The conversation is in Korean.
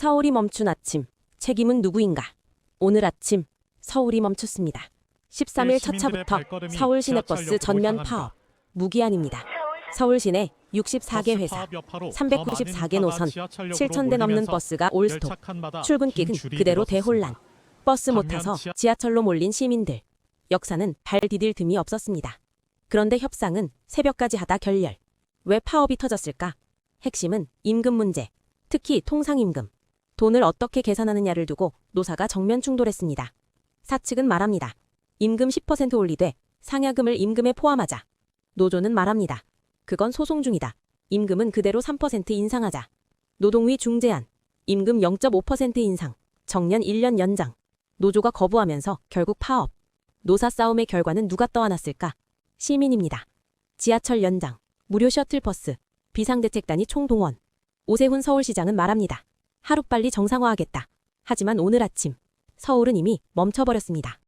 서울이 멈춘 아침. 책임은 누구인가? 오늘 아침 서울이 멈췄습니다. 13일 첫 차부터 서울 시내버스 전면 파업. 무기한입니다. 서울 시내 64개 회사, 394개 노선, 7,000대 넘는 버스가 올스톱. 출근길은 그대로 대혼란. 버스 못 타서 지하철로 몰린 시민들. 역사는 발 디딜 틈이 없었습니다. 그런데 협상은 새벽까지 하다 결렬. 왜 파업이 터졌을까? 핵심은 임금 문제, 특히 통상임금. 돈을 어떻게 계산하느냐를 두고 노사가 정면 충돌했습니다. 사측은 말합니다. 임금 10% 올리되 상여금을 임금에 포함하자. 노조는 말합니다. 그건 소송 중이다. 임금은 그대로 3% 인상하자. 노동위 중재안. 임금 0.5% 인상. 정년 1년 연장. 노조가 거부하면서 결국 파업. 노사 싸움의 결과는 누가 떠안았을까? 시민입니다. 지하철 연장, 무료 셔틀버스, 비상대책단이 총동원. 오세훈 서울시장은 말합니다. 하루빨리 정상화하겠다. 하지만 오늘 아침 서울은 이미 멈춰버렸습니다.